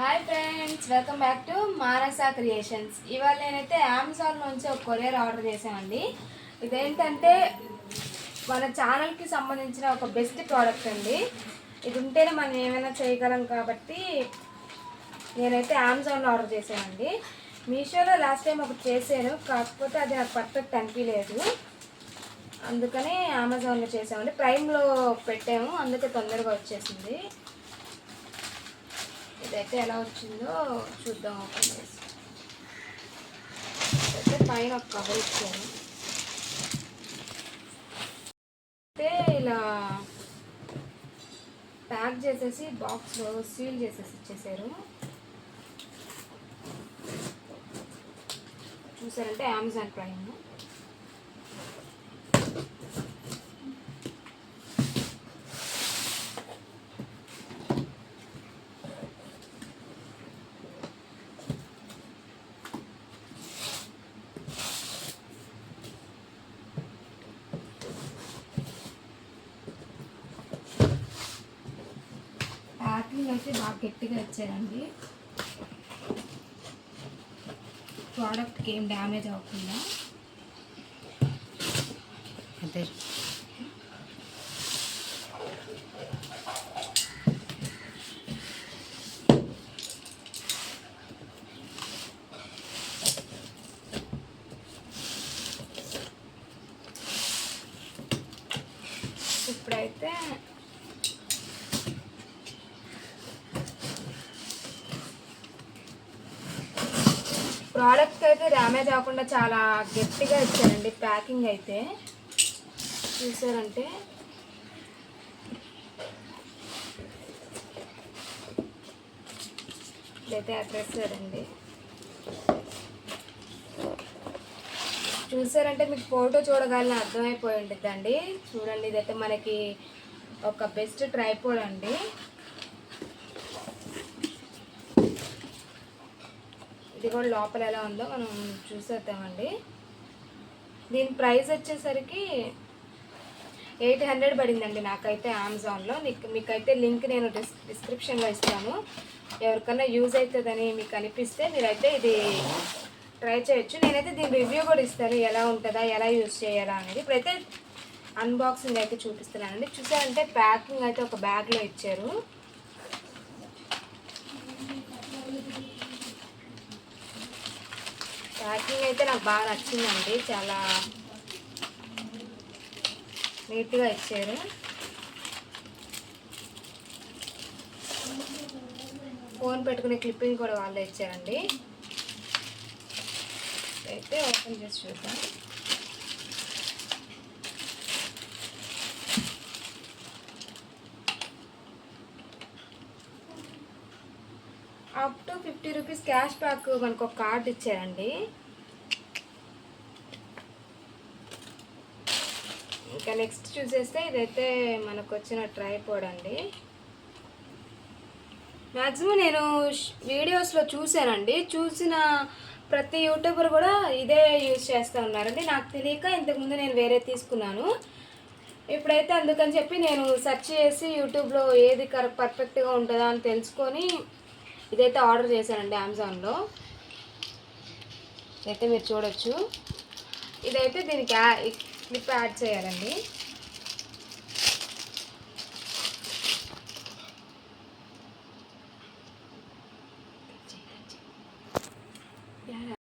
Hi friends welcome back to Manasa creations ఇవాళ నేనైతే Amazon నుంచి ఒక కొరియర్ ఆర్డర్ చేశానండి. ఇదేంటంటే మన ఛానల్కి సంబంధించిన ఒక బెస్ట్ ప్రోడక్ట్ అండి. ఇది ఉంటేనే మనం ఏమైనా చేయగలం కాబట్టి నేనైతే అమెజాన్లో ఆర్డర్ చేశానండి. మీషోలో లాస్ట్ టైం ఒకటి చేశాను కాకపోతే అది నాకు పర్ఫెక్ట్ అనిపించలేదు. అందుకనే అమెజాన్లో చేసామండి ప్రైమ్లో పెట్టాము అందుకే తొందరగా వచ్చేసింది. ఇదైతే ఎలా వచ్చిందో చూద్దాం ఓపెన్ చేసి అయితే పైన ఒక కవర్ ఇచ్చారు అయితే ఇలా ప్యాక్ చేసేసి బాక్స్లో సీల్ చేసేసి ఇచ్చేసారు. చూసారంటే అమెజాన్ ప్రైమ్ ప్యాకింగ్ అయితే బాగా గట్టిగా ఇచ్చారండి ప్రోడక్ట్కి ఏం డ్యామేజ్ అవ్వకుండా. అదే ఇప్పుడైతే ప్రోడక్ట్ అయితే డ్యామేజ్ అవ్వకుండా చాలా గట్టిగా ఇచ్చారండి. ప్యాకింగ్ అయితే చూసారంటే. ఇదైతే అడ్రస్ అండి చూసారంటే మీకు ఫోటో చూడగాలని అర్థమైపోయి ఉంటుందండి చూడండి ఇదైతే మనకి ఒక బెస్ట్ ట్రైపోడ్ అండి. ఇది కూడా లోపల ఎలా ఉందో మనం చూసేద్దామండి. దీని ప్రైస్ వచ్చేసరికి ఎయిట్ హండ్రెడ్ పడిందండి నాకైతే అమెజాన్లో. మీకు మీకైతే లింక్ నేను డిస్ డిస్క్రిప్షన్లో ఇస్తాను. ఎవరికన్నా యూజ్ అవుతుందని మీకు అనిపిస్తే మీరైతే ఇది ట్రై చేయొచ్చు. నేనైతే దీని రివ్యూ కూడా ఇస్తాను. ఎలా ఉంటుందా ఎలా యూజ్ చేయాలా అనేది. ఇప్పుడైతే అన్బాక్సింగ్ అయితే చూపిస్తున్నానండి. చూసారంటే ప్యాకింగ్ అయితే ఒక బ్యాగ్లో ఇచ్చారు. ప్యాకింగ్ అయితే నాకు బాగా నచ్చిందండి. చాలా నీట్గా ఇచ్చారు. ఫోన్ పెట్టుకునే క్లిప్పింగ్ కూడా వాళ్ళే ఇచ్చారండి. అయితే ఓపెన్ చేసి చూద్దాం. Up to fifty rupees cash back మనకు ఒక కార్డ్ ఇచ్చారండి. ఇంకా నెక్స్ట్ చూసేస్తే ఇదైతే మనకు వచ్చిన ట్రైపోడ్ అండి. మ్యాక్సిమం నేను వీడియోస్లో చూశానండి. చూసిన ప్రతి యూట్యూబర్ కూడా ఇదే యూజ్ చేస్తూ ఉన్నారండి. నాకు తెలియక ఇంతకుముందు నేను వేరే తీసుకున్నాను. ఇప్పుడైతే అందుకని చెప్పి నేను సెర్చ్ చేసి యూట్యూబ్లో ఏది కరెక్ట్ పర్ఫెక్ట్గా ఉంటుందా అని తెలుసుకొని ఇదైతే ఆర్డర్ చేశానండి అమెజాన్లో. అయితే మీరు చూడొచ్చు. ఇదైతే దీనికి క్లిప్ యాడ్ చేయాలండి.